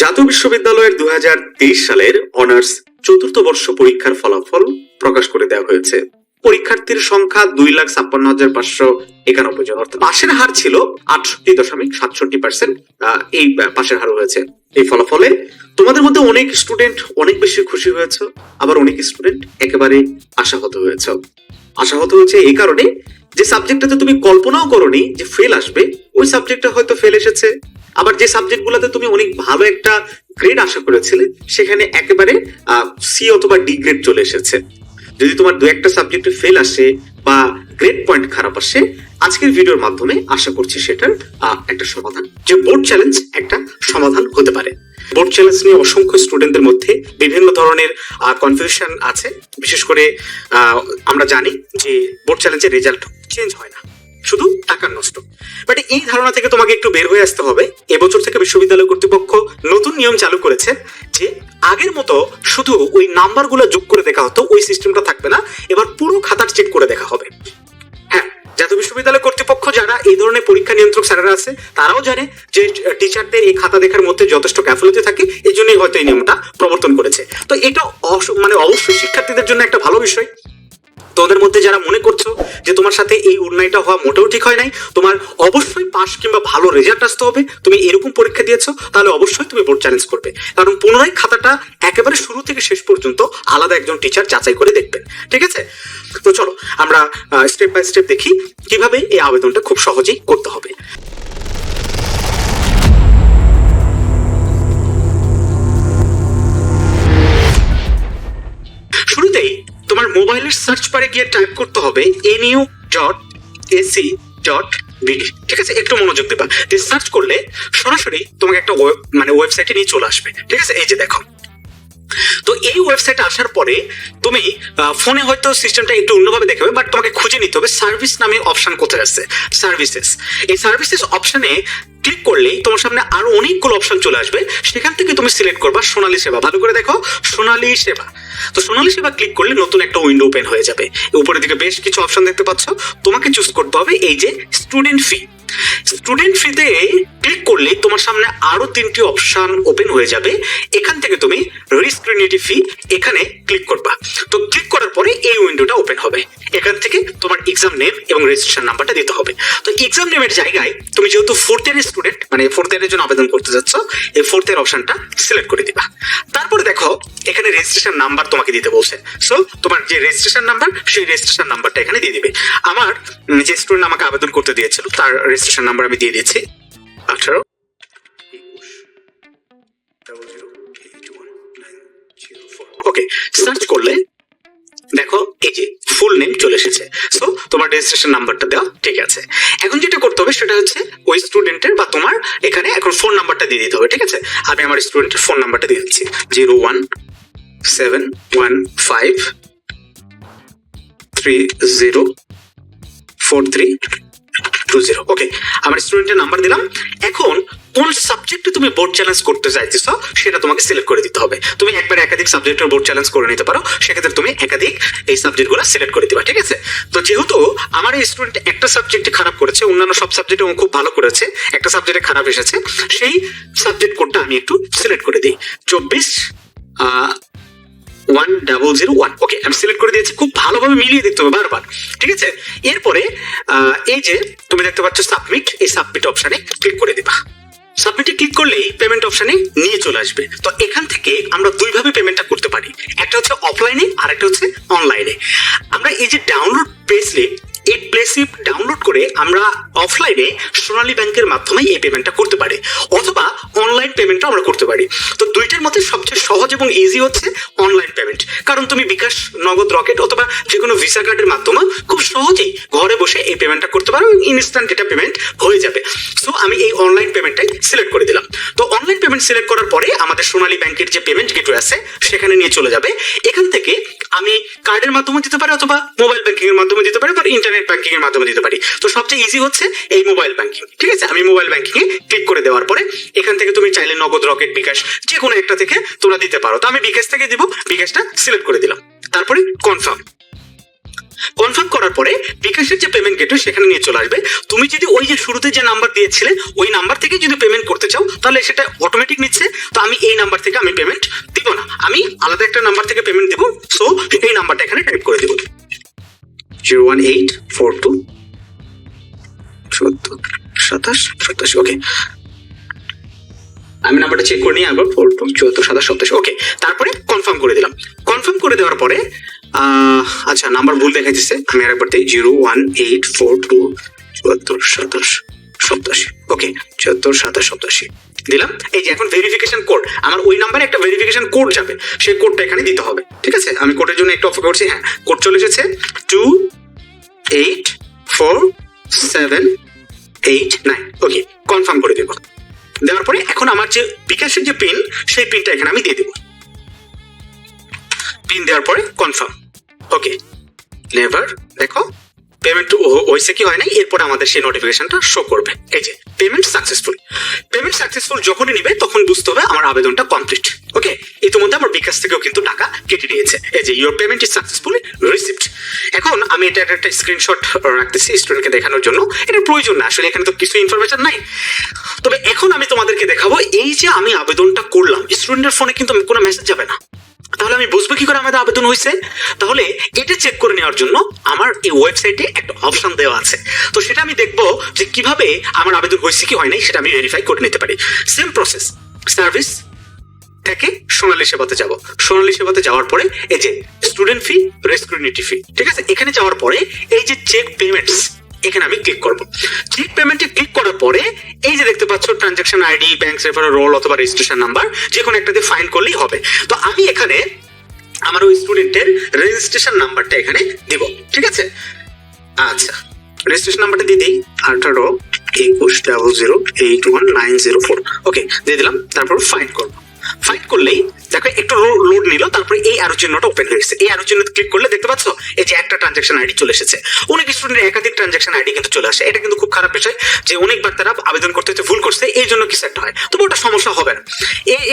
জাতীয় বিশ্ববিদ্যালয়ের দু সালের অনার্স চতুর্থ বর্ষ পরীক্ষার ফলাফল প্রকাশ করে দেওয়া হয়েছে। পরীক্ষার্থীর সংখ্যা দুই লাখ ছাপ্পান্ন হাজার পাঁচশো একানব্বই জন। অর্থাৎ পাশের হার ছিল আটষট্টি দশমিক সাতষট্টি পার্সেন্ট এই পাশের হার হয়েছে। এই ফলাফলে তোমাদের মধ্যে অনেক স্টুডেন্ট অনেক বেশি খুশি হয়েছে, আবার অনেক স্টুডেন্ট একেবারে আশাহত হয়েছে। আশাহত হয়েছে এই কারণে যে সাবজেক্টটাতে তুমি কল্পনাও করনি যে ফেল আসবে, ওই সাবজেক্টটা হয়তো ফেল এসেছে। আবার যে সাবজেক্টগুলোতে তুমি অনেক ভালো একটা গ্রেড আশা করেছিলে, সেখানে একেবারে সি অথবা ডি গ্রেড চলে এসেছে। যদি তোমার দু একটা সাবজেক্টে ফেল আসে বা গ্রেড পয়েন্ট খারাপ আসে, আজকের ভিডিওর মাধ্যমে আশা করছি সেটার একটা সমাধান। যে বোর্ড চ্যালেঞ্জ একটা সমাধান হতে পারে। বোর্ড চ্যালেঞ্জ নিয়ে অসংখ্য স্টুডেন্টদের মধ্যে বিভিন্ন ধরনের কনফিউশন আছে। বিশেষ করে আমরা জানি যে বোর্ড চ্যালেঞ্জের রেজাল্ট চেঞ্জ হয় না। শুধু টাকার নষ্ট। বাট এই ধারণা থেকে তোমাকে একটু বের হয়ে আসতে হবে। এবছর থেকে বিশ্ববিদ্যালয় কর্তৃপক্ষ নতুন নিয়ম চালু করেছে যে আগের মতো শুধু ওই নাম্বারগুলো যোগ করে দেখা হতো, ওই সিস্টেমটা থাকবে না। এবার পুরো খাতার চেক করে দেখা হবে। হ্যাঁ জাতীয় বিশ্ববিদ্যালয় কর্তৃপক্ষ যারা এই ধরনের পরীক্ষা নিয়ন্ত্রক স্যারেরা আছে, তারাও জানে যে টিচারদের এই খাতা দেখার মধ্যে যথেষ্ট ক্যাফলতি থাকে। এই জন্যই হয়তো এই নিয়মটা প্রবর্তন করেছে। তো এটা মানে অবশ্যই শিক্ষার্থীদের জন্য একটা ভালো বিষয়। তোদের মধ্যে যারা মনে করছ যে তোমার সাথে এই অন্যায়টা হওয়া মোটেও ঠিক হয় নাই, তোমার অবশ্যই পাস কিংবা ভালো রেজাল্ট আসতে হবে। তুমি এরকম পরীক্ষা দিয়েছ, তাহলে অবশ্যই তুমি বোর্ড চ্যালেঞ্জ করবে। কারণ পুনরায় খাতাটা একেবারে শুরু থেকে শেষ পর্যন্ত আলাদা একজন টিচার যাচাই করে দেখবেন ঠিক আছে? তো চলো, আমরা স্টেপ বাই স্টেপ দেখি কীভাবে এই আবেদনটা খুব সহজেই করতে হবে। মোবাইলের সার্চ বারে গিয়ে টাইপ করতে হবে NU dot AC dot BD ঠিক আছে? একটু মনোযোগ দেবা। সার্চ করলে সরাসরি তোমাকে একটা মানে ওয়েবসাইটে নিয়ে চলে আসবে। ঠিক আছে? এই যে দেখো। তো এই ওয়েবসাইটে আসার পরে তুমি ফোনে হয়তো সিস্টেমটা একটু অন্যভাবে দেখাবে বাট তোমাকে খুঁজে নিতে হবে সার্ভিস নামে অপশন কোথায় আছে সার্ভিসেস এই সার্ভিসেস অপশনে ক্লিক করলেই তোমার সামনে আরও অনেকগুলো অপশন চলে আসবে, সেখান থেকে তুমি সিলেক্ট করবা সোনালী সেবা। ভালো করে দেখো, সোনালী সেবা। তো সোনালী সেবা ক্লিক করলে নতুন একটা উইন্ডো ওপেন হয়ে যাবে। উপরের দিকে বেশ কিছু অপশন দেখতে পাচ্ছ। তোমাকে চুজ করতে হবে এই যে স্টুডেন্ট ফি স্টুডেন্ট ফিতে ক্লিক করলে তোমার সামনে আরও তিনটি অপশন ওপেন হয়ে যাবে। এখান থেকে তুমি রিস্ক্রিনিটি ফি এখানে ক্লিক করবা। তো ক্লিক করার পরে এই উইন্ডোটা ওপেন হবে। এখান থেকে তোমার এক্সাম নেম এবং রেজিস্ট্রেশন নাম্বারটা দিতে হবে। তো এক্সাম নেমের জায়গায় তুমি যেহেতু ফোর্থ ইয়ারের স্টুডেন্ট মানে ফোর্থ ইয়ারের জন্য আবেদন করতে যাচ্ছ, এই ফোর্থ ইয়ার অপশনটা সিলেক্ট করে দিবা। তারপরে দেখো, এখানে রেজিস্ট্রেশন নাম্বার তোমাকে দিতে বলছে। সো তোমার যে রেজিস্ট্রেশন নাম্বার সেই রেজিস্ট্রেশন নাম্বারটা এখানে দিয়ে দিবে। আমার যে স্টুডেন্ট আমাকে আবেদন করতে দিয়েছিল, তার রেজিস্ট্রেশন নাম্বার আমি দিয়ে দিয়েছি। আঠারো ওকে সার্চ করলে, দেখো, এই যে ফুল নেম চলে এসেছে। সো তোমার রেজিস্ট্রেশন নাম্বারটা দেওয়া ঠিক আছে। এখন যেটা করতে হবে, সেটা হচ্ছে ওই স্টুডেন্টের বা তোমার এখানে এখন ফোন নাম্বারটা দিয়ে দিতে হবে, ঠিক আছে? আমি আমার স্টুডেন্টের ফোন নাম্বারটা দিয়ে দিচ্ছি। Zero one seven one five three zero four three two zero okay আমার স্টুডেন্টের নাম্বার দিলাম। এখন কোন সাবজেক্টে তুমি বোর্ড চ্যালেঞ্জ করতে চাইতেছ, সেটা তোমাকে সিলেক্ট করে দিতে হবে। তুমি একবার একাধিক সাবজেক্টের বোর্ড চ্যালেঞ্জ করে নিতে পারো, সেক্ষেত্রে তুমি একাধিক এই সাবজেক্টগুলো সিলেক্ট করে দিবা, ঠিক আছে? তো যেহেতু আমার এই স্টুডেন্ট একটা সাবজেক্টে খারাপ করেছে, অন্যান্য সব সাবজেক্টে ও খুব ভালো করেছে, একটা সাবজেক্টে খারাপ এসেছে, সেই সাবজেক্ট কোডটা আমি একটু সিলেক্ট করে দিই। চব্বিশ one double zero one okay আমি সিলেক্ট করে দিয়েছি, খুব ভালোভাবে মিলিয়ে দেখতে হবে বারবার, ঠিক আছে? এরপরে এই যে, তুমি দেখতে পাচ্ছ সাবমিট এই সাবমিট অপশানে ক্লিক করে দিবা। সাবমিটে ক্লিক করলেই পেমেন্ট অপশানে নিয়ে চলে আসবে। তো এখান থেকে আমরা দুইভাবে পেমেন্টটা করতে পারি। একটা হচ্ছে অফলাইনে আর একটা হচ্ছে অনলাইনে আমরা এই যে ডাউনলোড পেসলে এই প্লেসিপ ডাউনলোড করে আমরা অফলাইনে সোনালী ব্যাংকের মাধ্যমে এই পেমেন্টটা করতে পারি, অথবা অনলাইন পেমেন্টটা আমরা করতে পারি। তো দুইটার মধ্যে সবচেয়ে সহজ এবং ইজি হচ্ছে অনলাইন পেমেন্ট কারণ তুমি বিকাশ, নগদ, রকেট অথবা যে কোনো ভিসা কার্ডের মাধ্যমে খুব সহজেই ঘরে বসে এই পেমেন্টটা করতে পারো ইনস্ট্যান্ট এটা পেমেন্ট হয়ে যাবে। সো আমি এই অনলাইন পেমেন্টটাই সিলেক্ট করে দিলাম। তো অনলাইন পেমেন্ট সিলেক্ট করার পরে আমাদের সোনালী ব্যাংকের যে পেমেন্ট গেটওয়ে আছে, সেখানে নিয়ে চলে যাবে। এখান থেকে আমি কার্ডের মাধ্যমে দিতে পারি অথবা মোবাইল ব্যাংকিং এর মাধ্যমে দিতে পারি বা ইন্টারনেট ব্যাংকিং এর মাধ্যমে দিতে পারি। তো সবচেয়ে ইজি হচ্ছে এই মোবাইল ব্যাংকিং ঠিক আছে? আমি মোবাইল ব্যাংকিং এ ক্লিক করে দেওয়ার পরে এখান থেকে তুমি চাইলে নগদ রকেট বিকাশ যে কোনো একটা থেকে তোমরা দিতে পারো। তো আমি বিকাশ থেকে দিব, বিকাশটা সিলেক্ট করে দিলাম। তারপরে কনফার্ম কনফার্ম করার পরে বিকাশের যে পেমেন্ট গেটওয়ে সেখানে নিয়ে চলে আসবে। তুমি যদি ওই যে শুরুতে যে নাম্বার দিয়েছিলে, ওই নাম্বার থেকে যদি পেমেন্ট করতে চাও, তাহলে সেটা অটোমেটিক নিচ্ছে। তো আমি এই নাম্বার থেকে আমি পেমেন্ট দিব না। আমি আলাদা একটা নাম্বার থেকে পেমেন্ট দিব সো এই নাম্বারটা এখানে টাইপ করে দিব। Zero one eight four two চোদ্দ সাতাশ সাতাশ ওকে আমি নাম্বারটা চেক করে নিই আবার ফোর টু চুয়াত্তর, সাতাশ সপ্তাশ ওকে তারপরে কনফার্ম করে দিলাম। কনফার্ম করে দেওয়ার পরে আচ্ছা নাম্বার ভুল দেখাইতেছে। আমি আরেকবার দিই, zero one eight four two চুয়াত্তর সাতাশ সপ্তাশি। ওকে চুয়াত্তর সাতাশ সপ্তাশি। দিলাম? এই যে এখন ভেরিফিকেশন কোড আমার ওই নাম্বারে একটা ভেরিফিকেশন কোড যাবে। সেই কোডটা এখানে দিতে হবে। ঠিক আছে? আমি কোডের জন্য একটু অপেক্ষা করছি। হ্যাঁ কোড চলে এসেছে। Two eight four seven eight nine okay confirm করে দেবো। দেওয়ার পরে এখন আমার যে বিকাশের যে পিন সেই পিনটা এখানে আমি দিয়ে দেবো। পিন দেওয়ার পরে কনফার্ম ওকে নেভার দেখো পেমেন্ট হয়েছে কি হয় নাই? এরপর আমাদের সেই নোটিফিকেশনটা শো করবে। এই যে পেমেন্ট সাকসেসফুল পেমেন্ট সাকসেসফুল যখনই নিবে, তখন বুঝতে হবে আমার আবেদনটা কমপ্লিট ওকে? ইতিমধ্যে আমার বিকাশ থেকেও কিন্তু টাকা কেটে নিয়েছে। এই যে your payment is successfully received এখন আমি এটা একটা স্ক্রিনশট রাখতেছি স্টুডেন্টকে দেখানোর জন্য। এটা প্রয়োজন না, আসলে এখানে তো কিছু ইনফরমেশন নাই। তবে এখন আমি তোমাদেরকে দেখাবো, এই যে আমি আবেদনটা করলাম স্টুডেন্টের ফোনে কিন্তু কোনো মেসেজ যাবে না। তাহলে আমি বুঝব কি করে আমাদের আবেদন হয়েছে তাহলে এটা চেক করে নেওয়ার জন্য আমার এই ওয়েবসাইটে একটা অপশন দেওয়া আছে। তো সেটা আমি দেখব যে কীভাবে আমার আবেদন হয়েছে কি হয় নাই সেটা আমি ভেরিফাই করে নিতে পারি। সেম প্রসেস সার্ভিস থেকে সোনালী সেবাতে যাব। সোনালী সেবাতে যাওয়ার পরে এই যে স্টুডেন্ট ফি রেসক্রিউনিটি ফি ঠিক আছে? এখানে যাওয়ার পরে এই যে চেক পেমেন্টস এখানে আমি ক্লিক করব। চেক পেমেন্টে ক্লিক করার পরে এই যে দেখতে পাচ্ছ transaction ID bank referral roll অথবা রেজিস্ট্রেশন নাম্বার যে কোনো একটাতে ফাইন করলেই হবে। তো আমি এখানে আমার ওই স্টুডেন্টের রেজিস্ট্রেশন নাম্বারটা এখানে দিব, ঠিক আছে? আচ্ছা রেজিস্ট্রেশন নাম্বারটা দিয়ে দিই। আঠারো একুশ double zero eight one nine zero four okay দিয়ে দিলাম, তারপর ফাইন করব। ফাইন করলেই দেখো একটু লোড নিল, তারপরে এই আরও চিহ্নটা ওপেন হয়ে গেছে। এই আরও চিহ্ন ক্লিক করলে দেখতে পাচ্ছ? এই যে একটা ট্রানজাকশন আইডি চলে এসেছে। অনেক স্টুডেন্টের একাধিক ট্রানজাকশন আইডি কিন্তু চলে আসে। এটা কিন্তু খুব খারাপ বিষয় যে অনেকবার তারা আবেদন করতে হতে ভুল করছে, এই জন্য কিছু একটা হয়? তবে ওটা সমস্যা হবে না।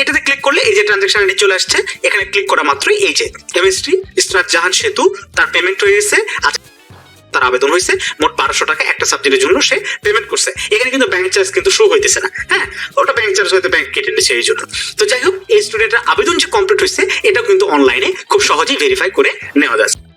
এটাতে ক্লিক করলে এই যে ট্রানজাকশন আইডি চলে আসছে, এখানে ক্লিক করা মাত্রই এই যে কেমিস্ট্রি ইসরাত জাহান সেতু, তার পেমেন্ট হয়ে গেছে। আচ্ছা তার আবেদন হয়েছে, মোট বারোশো টাকা একটা সাবজেক্টের জন্য সে পেমেন্ট করছে। এখানে কিন্তু ব্যাংক চার্জ কিন্তু শো হইতেছে না হ্যাঁ? ওটা ব্যাংক চার্জ হয়তো ব্যাংক কেটে নিচ্ছে এই জন্য। তো যাই হোক, এই স্টুডেন্টের আবেদন যে কমপ্লিট হয়েছে এটা কিন্তু অনলাইনে খুব সহজেই ভেরিফাই করে নেওয়া যাচ্ছে।